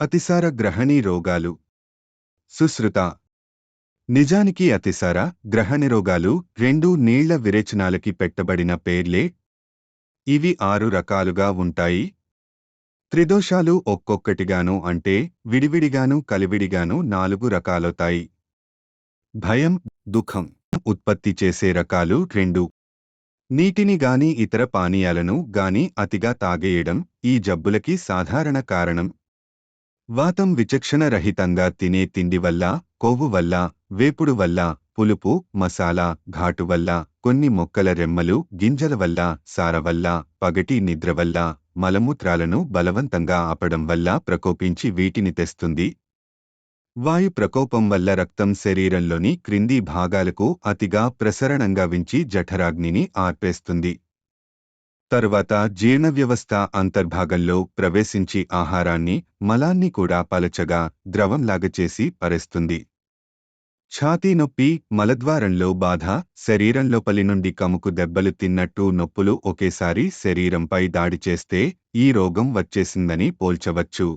అతిసార గ్రహణి రోగాలు. సుశ్రుత. నిజానికి అతిసార గ్రహణి రోగాలు రెండు నీళ్ళ విరేచనాలకి పెట్టబడిన పేర్లే. ఇవి ఆరు రకాలుగా ఉంటాయి. త్రిదోషాలు ఒక్కొక్కటిగాను అంటే విడివిడిగాను కలివిడిగాను నాలుగు రకాలవుతాయి. భయం దుఃఖం ఉత్పత్తి చేసే రకాలు రెండు. నీటిని గాని ఇతర పానీయాలను గాని అతిగా తాగేయడం ఈ జబ్బులకి సాధారణ కారణం. వాతం విచక్షణ రహితంగా తినే తిండి వల్ల కొవ్వు వల్ల వేపుడు వల్ల పులుపు మసాలా ఘాటు వల్ల కొన్ని మొక్కల రెమ్మలు గింజల వల్ల సార వల్ల పగటి నిద్ర వల్ల మలమూత్రాలను బలవంతంగా ఆపడం వల్ల ప్రకోపించి వీటిని తెస్తుంది. వాయు ప్రకోపం వల్ల రక్తం శరీరంలోని క్రింది భాగాలకు అతిగా ప్రసరణంగా వించి జఠరాగ్నిని ఆర్పేస్తుంది. తరువాత జీర్ణ వ్యవస్థ అంతర్భాగంలో ప్రవేశించి ఆహారాన్ని మలాన్ని కూడా పలచగా ద్రవంలాగా చేసి పరేస్తుంది. ఛాతీ నొప్పి మలద్వారంలో బాధ శరీరం లోపలి నుండి కముకు దెబ్బలు తిన్నట్టు నొప్పులు ఒకేసారి శరీరంపై దాడి చేస్తే ఈ రోగం వచ్చేసిందని పోల్చవచ్చు.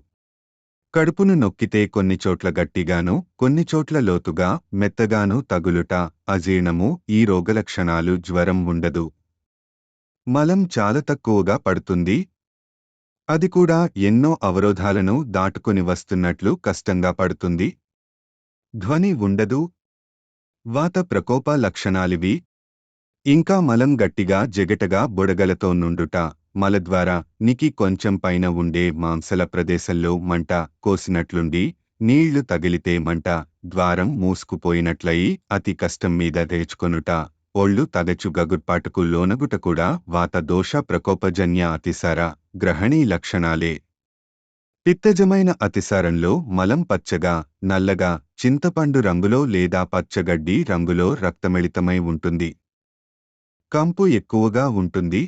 కడుపును నొక్కితే కొన్ని చోట్ల గట్టిగాను కొన్ని చోట్ల లోతుగా మెత్తగాను తగులుట అజీర్ణము ఈ రోగలక్షణాలు జ్వరం ఉండదు. మలం చాలా తక్కువగా పడుతుంది. అది కూడా ఎన్నో అవరోధాలను దాటుకుని వస్తున్నట్లు కష్టంగా పడుతుంది. ధ్వని ఉండదు. వాత ప్రకోప లక్షణాలివి. ఇంకా మలం గట్టిగా జగటగా బుడగలతో నుండుట మలద్వారా నికి కొంచెం పైన ఉండే మాంసల ప్రదేశంలో మంట కోసినట్లుండి నీళ్ళు తగిలితే మంట ద్వారం మూసుకుపోయినట్లయి అతి కష్టం మీద రేచుకొనుట ఒళ్ళు తదెచు గగుర్పాటుకు లోనగుట కూడా వాత దోష ప్రకోపజన్య అతిసార గ్రహణీ లక్షణాలే. పిత్తజమైన అతిసారంలో మలం పచ్చగా నల్లగా చింతపండు రంగులో లేదా పచ్చగడ్డి రంగులో రక్తమిళితమై ఉంటుంది. కంపు ఎక్కువగా ఉంటుంది.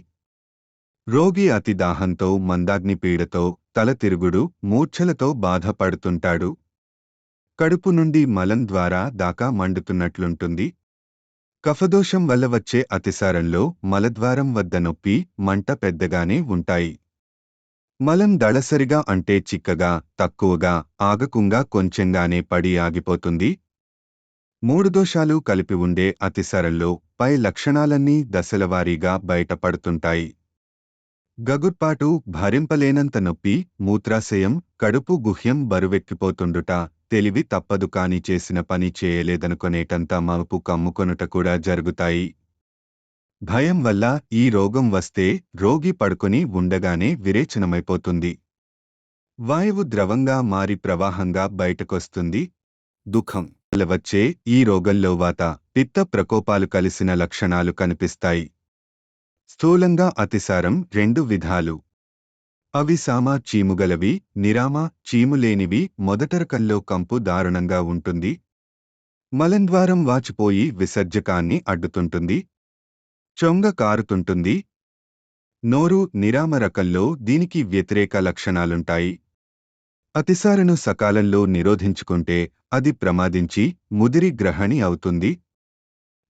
రోగి అతి దాహంతో మందాగ్ని పీడతో తల తిరుగుడు మూర్ఛలతో బాధపడుతుంటాడు. కడుపు నుండి మలం ద్వారా దాకా మండుతున్నట్లుంటుంది. కఫదోషం వల్ల వచ్చే అతిసారంలో మలద్వారం వద్ద నొప్పి మంట పెద్దగానే ఉంటాయి. మలం దళసరిగా అంటే చిక్కగా తక్కువగా ఆగకుంగా కొంచెంగానే పడి ఆగిపోతుంది. మూడు దోషాలు కలిపి ఉండే అతిసారంలో పై లక్షణాలన్నీ దశలవారీగా బయటపడుతుంటాయి. గగుర్పాటు భరింపలేనంత నొప్పి మూత్రాశయం కడుపు గుహ్యం బరువెక్కిపోతుండుట తెలివి తప్పదు కాని చేసిన పని చేయలేదనుకొనేటంత మలుపు కమ్ముకొనుట కూడా జరుగుతాయి. భయం వల్ల ఈ రోగం వస్తే రోగి పడుకొని ఉండగానే విరేచనమైపోతుంది. వాయువు ద్రవంగా మారి ప్రవాహంగా బయటకొస్తుంది. దుఃఖం వచ్చే ఈ రోగంలో వాత పిత్త ప్రకోపాలు కలిసిన లక్షణాలు కనిపిస్తాయి. స్థూలంగా అతిసారం రెండు విధాలు. అవి సామ చీముగలవి నిరామ చీములేనివి మొదటరకంలో కంపు దారుణంగా ఉంటుంది. మలంద్వారం వాచిపోయి విసర్జకాన్ని అడ్డుతుంటుంది. చొంగ కారుతుంటుంది. నోరు నిరామ రకంలో దీనికి వ్యతిరేక లక్షణాలుంటాయి. అతిసారను సకాలంలో నిరోధించుకుంటే అది ప్రమాదించి ముదిరి గ్రహణి అవుతుంది.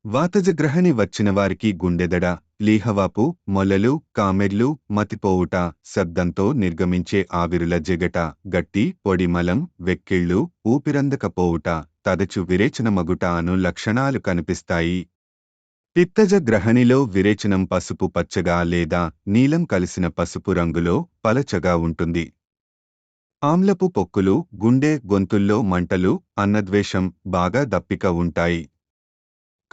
వాతజగ్రహణి వచ్చినవారికి వచ్చిన వారికి గుండెదడ లీహవాపు మొలలు కామెర్లు మతిపోవుట శబ్దంతో నిర్గమించే ఆవిరుల జగట గట్టి పొడిమలం వెక్కిళ్ళు ఊపిరందకపోవుట తదచు విరేచనమగుట అను లక్షణాలు కనిపిస్తాయి. పిత్తజ గ్రహణిలో విరేచనం పసుపు పచ్చగా లేదా నీలం కలిసిన పసుపు రంగులో పలచగా ఉంటుంది. ఆమ్లపు పొక్కులు గుండె గొంతుల్లో మంటలు అన్నద్వేషం బాగా దప్పిక ఉంటాయి.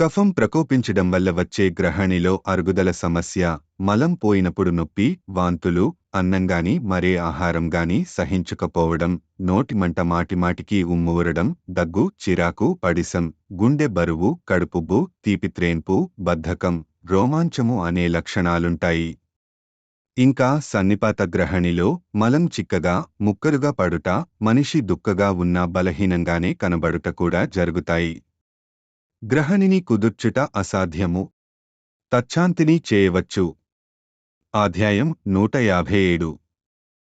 కఫం ప్రకోపించడం వల్ల వచ్చే గ్రహణిలో అరుగుదల సమస్య మలం పోయినప్పుడు నొప్పి వాంతులు అన్నంగాని మరే ఆహారంగాని సహించకపోవడం నోటిమంట మాటిమాటికి ఉమ్మూరడం దగ్గు చిరాకు పడిసం గుండె బరువు కడుపుబ్బు తీపిత్రేన్పు బద్ధకం రోమాంచము అనే లక్షణాలుంటాయి. ఇంకా సన్నిపాత గ్రహణిలో మలం చిక్కగా ముక్కలుగా పడుట మనిషి దుక్కగా ఉన్న బలహీనంగానే కనబడుట కూడా జరుగుతాయి. గ్రహణిని కుదుర్చుట అసాధ్యము. తచ్చాంతిని చేయవచ్చు. అధ్యాయం నూట యాభై ఏడు.